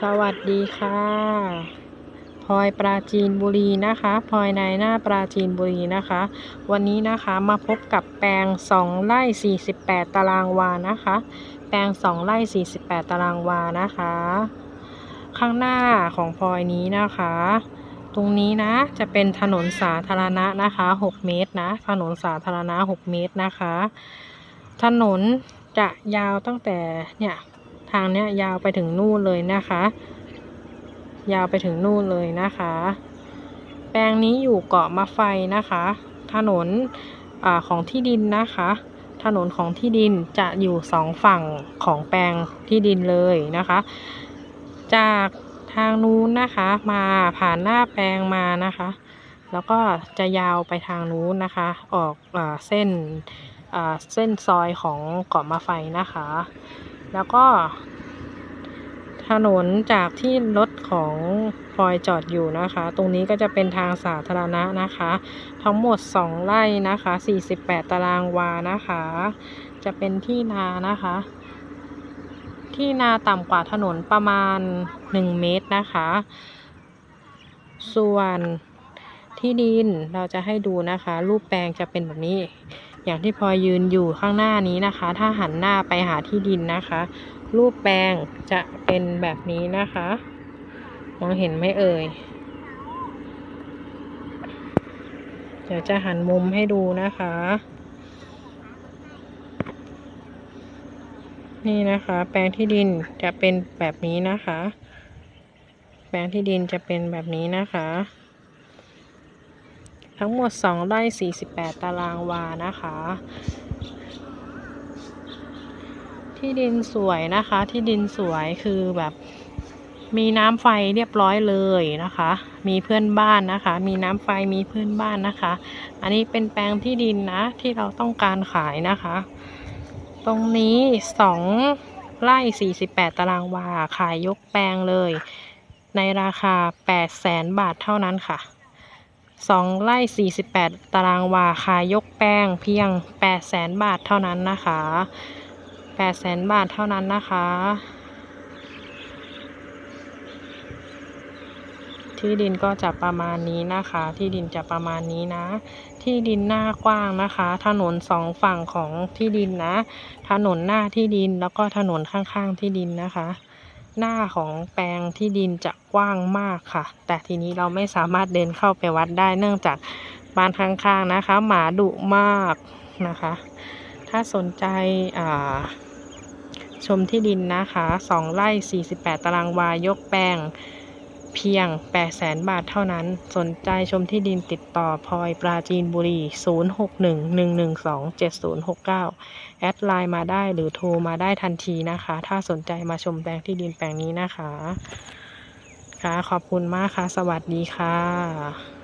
สวัสดีค่ะพลอยปราจีนบุรีนะคะพลอยในหน้าปราจีนบุรีนะคะ วันนี้นะคะมาพบกับแปลง 2ไร่48 ตารางวานะคะ แปลง 2ไร่48 ตารางวานะคะ ข้างหน้าของพลอยนี้นะคะ ตรงนี้นะจะเป็นถนนสาธารณะนะคะ 6 เมตรนะ ถนนสาธารณะ 6 เมตรนะคะ ถนนจะยาวตั้งแต่เนี่ย ทางเนี้ยยาวไปถึงนู่นเลยนะคะ ยาวไปถึงนู่นเลยนะคะ แปลงนี้อยู่เกาะมะไฟนะคะ ถนนอของที่ดินนะคะ ถนนของที่ดินจะอยู่สองฝั่งของแปลงที่ดินเลยนะคะ จากทางนู้นนะคะมาผ่านหน้าแปลงมานะคะ แล้วก็จะยาวไปทางนู้นนะคะ ออกอเส้นเส้นซอยของเกาะมะไฟนะคะ แล้วก็ ถนนจากที่รถของพลอยจอดอยู่นะคะ ตรงนี้ก็จะเป็นทางสาธารณะนะคะ ทั้งหมด 2ไร่นะคะ 48 ตารางวานะคะ จะเป็นที่นานะคะ ที่นาต่ำกว่าถนนประมาณ 1 เมตรนะคะ ส่วนที่ดินเราจะให้ดูนะคะ รูปแปลงจะเป็นแบบนี้ อย่างที่พลอยยืนอยู่ข้างหน้านี้นะคะ ถ้าหันหน้าไปหาที่ดินนะคะ รูปแปลงจะเป็นแบบนี้นะคะมองเห็นไหมเอ่ยเดี๋ยวจะหันมุมให้ดูนะคะ นี่นะคะ แปลงที่ดินจะเป็นแบบนี้นะคะ แปลงที่ดินจะเป็นแบบนี้นะคะ ทั้งหมด 2 ไร่ 48 ตารางวานะคะ ที่ดินสวยนะคะ ที่ดินสวยคือแบบมีน้ำไฟเรียบร้อยเลยนะคะ มีเพื่อนบ้านนะคะ มีน้ำไฟมีเพื่อนบ้านนะคะ อันนี้เป็นแปลงที่ดินนะที่เราต้องการขายนะคะ ตรงนี้สองไร่48ตารางวาขายยกแปลงเลย ในราคา8แสนบาทเท่านั้นค่ะ สองไร่ 48 ตารางวาขายยกแปลงเพียง 8 แสนบาทเท่านั้นนะคะ 8 แสนบาทเท่านั้นนะคะ ที่ดินก็จะประมาณนี้นะคะ ที่ดินจะประมาณนี้นะ ที่ดินหน้ากว้างนะคะ ถนนสองฝั่งของที่ดินนะ ถนนหน้าที่ดินแล้วก็ถนนข้างๆที่ดินนะคะ หน้าของแปลงที่ดินจะกว้างมากค่ะ แต่ทีนี้เราไม่สามารถเดินเข้าไปวัดได้เนื่องจากบ้านข้างๆนะคะ หมาดุมากนะคะ ถ้าสนใจชมที่ดินนะคะ 2ไร่48 ตารางวายกแปลง เพียง 800,000 บาทเท่านั้น สนใจชมที่ดินติดต่อพลอยปราจีนบุรี 0611127069 แอดไลน์มาได้หรือโทรมาได้ทันทีนะคะ ถ้าสนใจมาชมแปลงที่ดินแปลงนี้นะคะ ค่ะ ขอบคุณมากค่ะ สวัสดีค่ะ